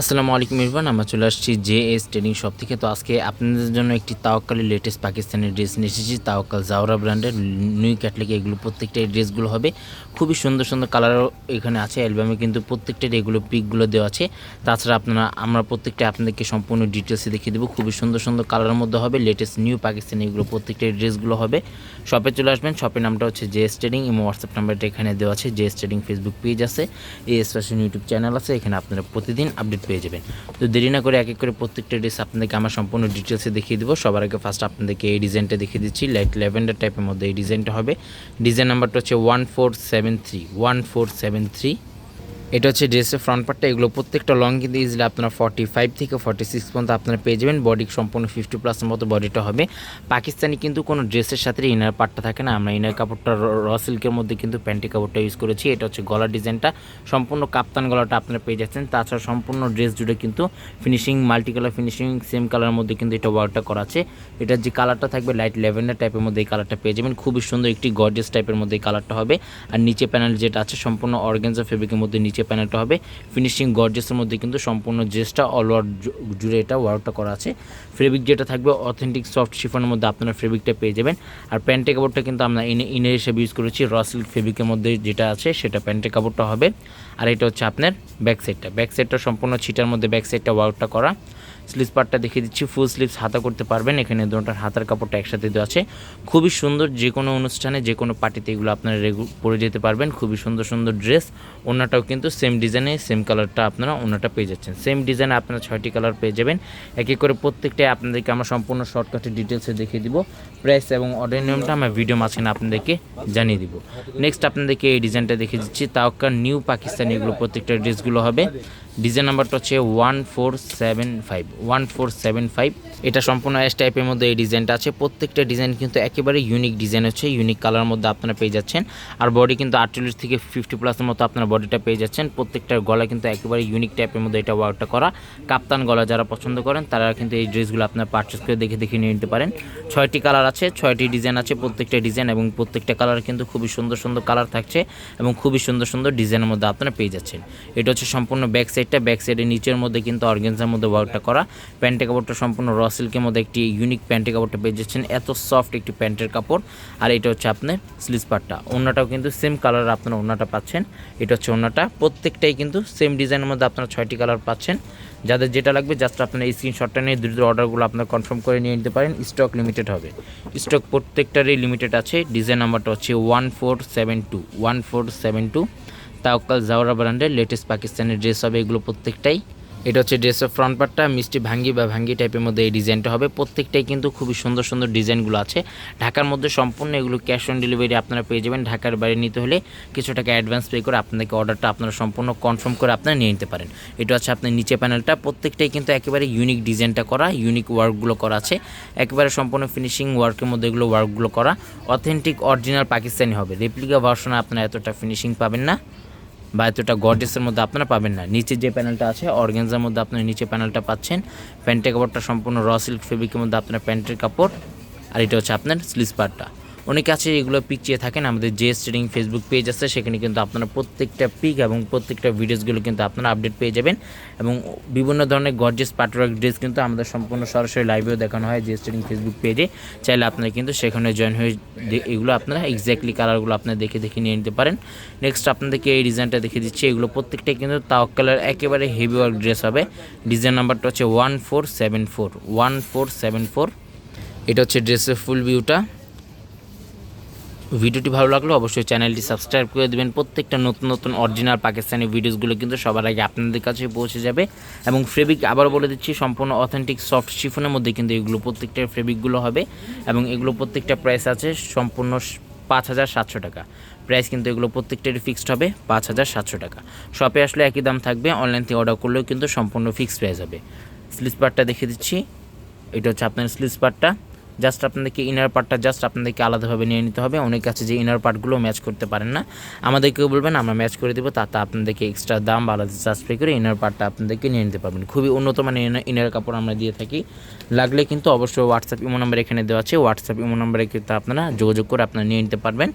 আসসালামু আলাইকুম ইরফান আমরা চলে আসছি জে এস ট্রেনিং শপ থেকে। তো আজকে আপনাদের জন্য একটি তাওয়াক্কালের লেটেস্ট পাকিস্তানি ড্রেস নিয়ে এসেছি, তাওয়াক্কাল জাওরা ব্র্যান্ডের নিউ ক্যাটলেগে এগুলো প্রত্যেকটা ড্রেসগুলো হবে। খুবই সুন্দর সুন্দর কালারও এখানে আছে, অ্যালবামে কিন্তু প্রত্যেকটার এগুলো পিকগুলো দেওয়া আছে। তাছাড়া আপনারা, আমরা প্রত্যেকটা আপনাদেরকে সম্পূর্ণ ডিটেলসে দেখিয়ে দেবো। খুবই সুন্দর সুন্দর কালারের মধ্যে হবে লেটেস্ট নিউ পাকিস্তানি এগুলো প্রত্যেকটা ড্রেসগুলো হবে। শপে চলে আসবেন শপের নামটা হচ্ছে জে এস ট্রেডিং, এবং হোয়াটসঅ্যাপ নাম্বারটা এখানে দেওয়া আছে, J S trading Facebook page আছে এস ফ্যাশন ইউটিউব চ্যানেল আছে, এখানে আপনারা প্রতিদিন আপডেট পেয়ে যাবেন। তো দেরি না করে এক এক করে প্রত্যেকটা ড্রেস আপনাদেরকে আমার সম্পূর্ণ ডিটেলসে দেখিয়ে দেবো। সবার আগে ফার্স্ট আপনাদেরকে এই ডিজাইনটা দেখিয়ে দিচ্ছি। লাইট ল্যাভেন্ডার টাইপের মধ্যে এই ডিজাইনটা হবে। ডিজাইন নাম্বারটা হচ্ছে one four seven three one four seven three এটা হচ্ছে ড্রেসের ফ্রন্ট পার্টটা এগুলো প্রত্যেকটা লং কিন্তু ইজিলি আপনারা ফর্টি ফাইভ থেকে ফর্টি সিক্স পর্যন্ত আপনারা পেয়ে যাবেন। বডি সম্পূর্ণ ফিফটি প্লাসের মতো বডিটা হবে। পাকিস্তানি কিন্তু কোনো ড্রেসের সাথে ইনার পার্টটা থাকে না। আমরা ইনার কাপড়টা র সিল্কের মধ্যে কিন্তু প্যান্টি কাপড়টা ইউজ করেছি। এটা হচ্ছে গলার ডিজাইনটা সম্পূর্ণ কাপ্তান গলাটা আপনারা পেয়ে যাচ্ছেন। তাছাড়া সম্পূর্ণ ড্রেস জুড়ে কিন্তু finishing multi colour finishing same কালারের মধ্যে কিন্তু এটা ওয়ার্কটা করা আছে। এটার যে কালারটা থাকবে লাইট ল্যাভেন্ডার টাইপের মধ্যে এই কালারটা পেয়ে যাবেন। খুবই সুন্দর একটি গর্জেস টাইপের মধ্যে এই কালারটা হবে। আর নিচে প্যানেল যেটা আছে, সম্পূর্ণ অর্গেনজা ফেব্রিকের মধ্যে নিচে প্যানেলটা হবে ফিনিশিং গর্জেসের মধ্যে কিন্তু সম্পূর্ণ ড্রেসটা অল ওয়ার জুড়ে এটা ওয়ার্কটা করা আছে। ফেব্রিক যেটা থাকবে অথেন্টিক সফট শিফনের মধ্যে আপনারা ফেব্রিকটা পেয়ে যাবেন। আর প্যান্টে কাপড়টা কিন্তু আমরা ইনে ইনের হিসেবে ইউজ করেছি র ফেব্রিকের মধ্যে যেটা আছে, সেটা প্যান্টে কাপড়টা হবে। আর এটা হচ্ছে আপনার ব্যাক সাইডটা ব্যাক সাইডটা সম্পূর্ণ ছিটার মধ্যে ব্যাক সাইডটা ওয়ার্কটা করা। স্লিভস পার্টটা দেখিয়ে দিচ্ছি ফুল স্লিভস হাতা করতে পারবেন, এখানে দুটার হাতার কাপড়টা একসাথে দেওয়া আছে। খুবই সুন্দর যে কোনো অনুষ্ঠানে, যে কোনো পার্টিতে এগুলো আপনারা রেগু পরে যেতে পারবেন। খুবই সুন্দর সুন্দর ড্রেস ওনাটাও কিন্তু সেম ডিজাইনে সেম কালারটা আপনারা ওনাটা পেয়ে যাচ্ছেন। সেম ডিজাইনে আপনারা ছয়টি কালার পেয়ে যাবেন। এক এক করে প্রত্যেকটাই আপনাদেরকে আমরা সম্পূর্ণ শর্টকাটে ডিটেলসে দেখিয়ে দিব। প্রাইস এবং অর্ডার নিয়মটা আমরা ভিডিও মাঝখানে আপনাদেরকে জানিয়ে দিব। নেক্সট আপনাদেরকে এই ডিজাইনটা দেখিয়ে দিচ্ছি। তাওকা নিউ পাকিস্তানি এগুলো প্রত্যেকটা ড্রেসগুলো হবে। ডিজাইন নাম্বারটা হচ্ছে one four seven five, one four seven five. এটা সম্পূর্ণ এস টাইপের মধ্যে এই ডিজাইনটা আছে। প্রত্যেকটা ডিজাইন কিন্তু একেবারে ইউনিক ডিজাইন হচ্ছে ইউনিক কালার মধ্যে আপনারা পেয়ে যাচ্ছেন। আর বডি কিন্তু আটচল্লিশ থেকে ফিফটি প্লাসের মতো আপনার বডিটা পেয়ে যাচ্ছেন। প্রত্যেকটার গলা কিন্তু একেবারে ইউনিক টাইপের মধ্যে এটা ওয়ার্কটা করা। কাপ্তান গলা যারা পছন্দ করেন, তারা কিন্তু এই ড্রেসগুলো আপনার পারচেস করে দেখে দেখে নিয়ে নিতে পারেন। ছয়টি কালার আছে, ছয়টি ডিজাইন আছে প্রত্যেকটা ডিজাইন এবং প্রত্যেকটা কালার কিন্তু খুবই সুন্দর সুন্দর কালার থাকছে এবং খুবই সুন্দর সুন্দর ডিজাইনের মধ্যে আপনারা পেয়ে যাচ্ছেন। এটা হচ্ছে সম্পূর্ণ ব্যাক সাইডটা ব্যাক সাইডের নিচের মধ্যে কিন্তু অর্গেন্সার মধ্যে ওয়ার্কটা করা। প্যান্টের কাপড়টা সম্পূর্ণ র সিল্কের মধ্যে একটি ইউনিক প্যান্টের কাপড়টা পেয়ে যাচ্ছেন। এত সফট একটি প্যান্টের কাপড়। আর এটা হচ্ছে আপনার স্লিজ পার্টটা ওনাটাও কিন্তু সেম কালার আপনারা ওনাটা পাচ্ছেন। এটা হচ্ছে ওনাটা প্রত্যেকটাই কিন্তু সেম ডিজাইনের মধ্যে আপনারা ছয়টি কালার পাচ্ছেন। যাদের যেটা লাগবে জাস্ট আপনার এই স্ক্রিনশটটা নিয়ে দ্রুত অর্ডারগুলো আপনার কনফার্ম করে নিয়ে নিতে পারেন। স্টক লিমিটেড হবে। স্টক প্রত্যেকটারই লিমিটেড আছে। ডিজাইন নাম্বারটা হচ্ছে one four seven two one four seven two Tawakkal জাওরা ব্র্যান্ডের লেটেস্ট পাকিস্তানের ড্রেস হবে এগুলো প্রত্যেকটাই। এটা হচ্ছে ড্রেসের ফ্রন্ট পার্টটা মিষ্টি ভাঙ্গি বা ভাঙ্গি টাইপের মধ্যে এই ডিজাইনটা হবে। প্রত্যেকটাই কিন্তু খুবই সুন্দর সুন্দর ডিজাইনগুলো আছে। ঢাকার মধ্যে সম্পূর্ণ এগুলো ক্যাশ অন ডেলিভারি আপনারা পেয়ে যাবেন। ঢাকার বাইরে নিতে হলে কিছু টাকা অ্যাডভান্স পে করে আপনাদেরকে অর্ডারটা আপনারা সম্পূর্ণ কনফার্ম করে আপনারা নিয়ে নিতে পারেন। এটা হচ্ছে আপনার নিচে প্যানেলটা প্রত্যেকটাই কিন্তু একেবারে ইউনিক ডিজাইনটা করা ইউনিক ওয়ার্কগুলো করা আছে। একেবারে সম্পূর্ণ ফিনিশিং ওয়ার্কের মধ্যে এগুলো ওয়ার্কগুলো করা। অথেন্টিক অরিজিনাল পাকিস্তানি হবে। রেপ্লিকা ভার্সনে আপনারা এতটা ফিনিশিং পাবেন না। বা এতটা গডেসের মধ্যে আপনারা পাবেন না। নিচে যে প্যানেলটা আছে, অর্গেনজার মধ্যে আপনারা নিচে প্যানেলটা পাচ্ছেন। প্যান্টের কাপড়টা সম্পূর্ণ র সিল্ক ফেব্রিকের মধ্যে আপনার প্যান্টের কাপড়। আর এটা হচ্ছে আপনার স্লিজ অনেকে আছে, এগুলো পিক চেয়ে থাকেন। আমাদের জে ট্রেডিং ফেসবুক পেজ আছে, সেখানে কিন্তু আপনারা প্রত্যেকটা পিক এবং প্রত্যেকটা ভিডিওসগুলো কিন্তু আপনারা আপডেট পেয়ে যাবেন। এবং বিভিন্ন ধরনের গর্জেস পাটওয়ার্ক ড্রেস কিন্তু আমাদের সম্পূর্ণ সরাসরি লাইভেও দেখানো হয় জে ট্রেডিং ফেসবুক পেজে চাইলে আপনারা কিন্তু সেখানে জয়েন হয়ে এগুলো আপনারা এক্স্যাক্টলি কালারগুলো আপনারা দেখে দেখে নিয়ে নিতে পারেন। নেক্সট আপনাদেরকে এই ডিজাইনটা দেখে দিচ্ছি। এগুলো প্রত্যেকটাই কিন্তু তাওয়াক্কালের একেবারে হেভি ওয়ার্ক ড্রেস হবে। ডিজাইন নাম্বারটা হচ্ছে one four seven four one four seven four এটা হচ্ছে ড্রেসের ফুল ভিউটা ভিডিওটি ভালো লাগলে অবশ্যই চ্যানেলটি সাবস্ক্রাইব করে দেবেন। প্রত্যেকটা নতুন নতুন অরিজিনাল পাকিস্তানি ভিডিওসগুলো কিন্তু সবার আগে আপনাদের কাছে পৌঁছে যাবে। এবং ফেব্রিক আবার বলে দিচ্ছি, সম্পূর্ণ অথেন্টিক সফট শিফনের মধ্যে কিন্তু এগুলো প্রত্যেকটা ফেব্রিকগুলো হবে। এবং এগুলো প্রত্যেকটা প্রাইস আছে সম্পূর্ণ পাঁচ হাজার সাতশো টাকা। প্রাইস কিন্তু এগুলো প্রত্যেকটারই ফিক্সড হবে, পাঁচ হাজার সাতশো টাকা। শপে আসলে একই দাম থাকবে অনলাইন থেকে অর্ডার করলেও কিন্তু সম্পূর্ণ ফিক্সড প্রাইস হবে। স্লিজ পার্টটা দেখে দিচ্ছি। এটা হচ্ছে আপনার স্লিজ পার্টটা জাস্ট আপনাদেরকে ইনার পার্টটা জাস্ট আপনাদেরকে আলাদাভাবে নিয়ে নিতে হবে। অনেক আছে যে ইনার পার্টগুলো ম্যাচ করতে পারেন না। আমাদেরকেও বলবেন, আমরা ম্যাচ করে দেবো, তাতে আপনাদেরকে এক্সট্রা দাম বা আলাদা চার্জ পে করে ইনার পার্টটা আপনাদেরকে নিয়ে নিতে পারবেন। খুবই উন্নত মানের ইনার- কাপড় আমরা দিয়ে থাকি। লাগলে কিন্তু অবশ্যই হোয়াটসঅ্যাপ ইমো নাম্বার এখানে দেওয়া আছে। হোয়াটসঅ্যাপ ইমো নাম্বারে কিন্তু আপনারা যোগাযোগ করে আপনারা নিয়ে নিতে পারবেন।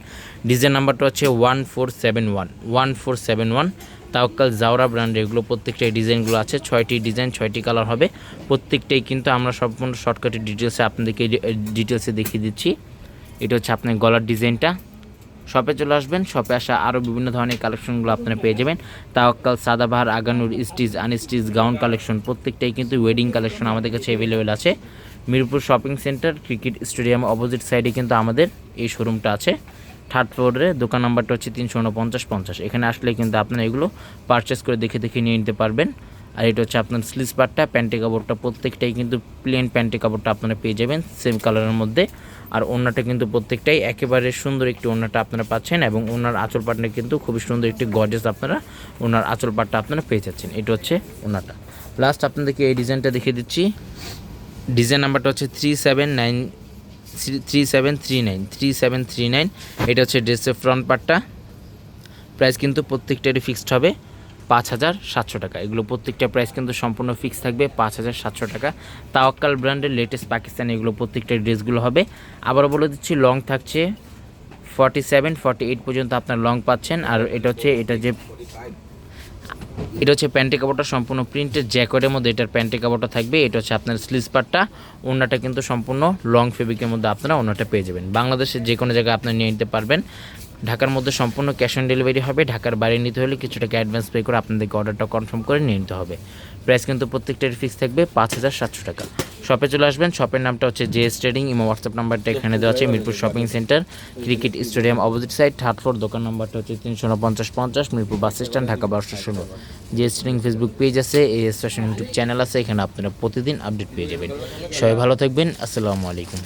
ডিজাইন নাম্বারটা হচ্ছে one four seven one one four seven one Tawakkal জাওরা ব্র্যান্ডের এগুলো প্রত্যেকটাই ডিজাইনগুলো আছে, ছয়টি ডিজাইন, ছয়টি কালার হবে। প্রত্যেকটাই কিন্তু আমরা সম্পূর্ণ শর্টকাটের ডিটেলসে আপনাদেরকে ডিটেলসে দেখিয়ে দিচ্ছি। এটা হচ্ছে আপনার গলার ডিজাইনটা। শপে চলে আসবেন শপে আসা আরও বিভিন্ন ধরনের কালেকশনগুলো আপনারা পেয়ে যাবেন। Tawakkal Sadabahar, Agha Noor, stitch, unstitch, gown collection প্রত্যেকটাই কিন্তু ওয়েডিং কালেকশন আমাদের কাছে অ্যাভেলেবেল আছে। Mirpur shopping centre cricket stadium opposite সাইডে কিন্তু আমাদের এই শোরুমটা আছে। থার্ড ফ্লোরে, দোকান নাম্বারটা হচ্ছে তিনশো উনপঞ্চাশ পঞ্চাশ। এখানে আসলে কিন্তু আপনারা এগুলো পারচেস করে দেখে দেখে নিয়ে নিতে পারবেন। আর এটা হচ্ছে আপনার স্লিজ পার্টটা প্যান্টি কাপড়টা প্রত্যেকটাই কিন্তু প্লেন প্যান্টি কাপড়টা আপনারা পেয়ে যাবেন সেম কালারের মধ্যে। আর ওড়নাটা কিন্তু প্রত্যেকটাই একেবারে সুন্দর একটি ওড়নাটা আপনারা পাচ্ছেন এবং ওনার আঁচল পাটটা কিন্তু খুবই সুন্দর একটি গজেস আপনারা ওনার আঁচল পাটটা আপনারা পেয়ে যাচ্ছেন। এটা হচ্ছে ওনাটা লাস্ট আপনাদেরকে এই ডিজাইনটা দেখিয়ে দিচ্ছি। ডিজাইন নাম্বারটা হচ্ছে three seven nine three seven three nine, three seven three nine, এটা হচ্ছে ড্রেসের ফ্রন্ট পার্টটা প্রাইস কিন্তু প্রত্যেকটারই ফিক্সড হবে পাঁচ হাজার সাতশো টাকা। এগুলো প্রত্যেকটা প্রাইস কিন্তু সম্পূর্ণ ফিক্স থাকবে পাঁচ হাজার সাতশো টাকা। তাওয়াক্কাল ব্র্যান্ডের লেটেস্ট পাকিস্তানি এগুলো প্রত্যেকটা ড্রেসগুলো হবে। আবারও বলে দিচ্ছি লং থাকছে ফর্টি সেভেন ফর্টি এইট পর্যন্ত আপনার লং পাচ্ছেন। আর এটা হচ্ছে, এটা যে এটা হচ্ছে প্যান্টি কাপড়টা সম্পূর্ণ প্রিন্টের জ্যাকেটের মধ্যে, এটার প্যান্টি কাপড়টা থাকবে, এটা হচ্ছে আপনার স্লিজ পার্টটা ওনাটা কিন্তু সম্পূর্ণ লং ফেব্রিকের মধ্যে আপনারা ওনাটা পেয়ে যাবেন। বাংলাদেশের যে কোনো জায়গায় আপনারা নিয়ে নিতে পারবেন। ঢাকার মধ্যে সম্পূর্ণ ক্যাশ অন ডেলিভারি হবে, ঢাকার বাইরে নিতে হলে কিছু টাকা অ্যাডভান্স পে করে আপনাদেরকে অর্ডারটা কনফার্ম করে নিয়ে নিতে হবে। প্রাইস কিন্তু প্রত্যেকটার ফিক্স থাকবে পাঁচ হাজার সাতশো টাকা। শপে চলে আসবেন। শপের নামটা হচ্ছে জে স্টেডিং ইমো হোয়াটসঅ্যাপ নাম্বারটা এখানে দেওয়া আছে, Mirpur shopping centre cricket stadium opposite side third floor দোকান নাম্বারটা হচ্ছে তিনশো পঞ্চাশ পঞ্চাশ, মিরপুর বাস স্ট্যান্ড, ঢাকা বারোশো ষোলো। জে স্টেডিং ফেসবুক পেজ আছে A S fashion YouTube channel আছে, এখানে আপনারা প্রতিদিন আপডেট পেয়ে যাবেন। সবাই ভালো থাকবেন, আসসালামু আলাইকুম।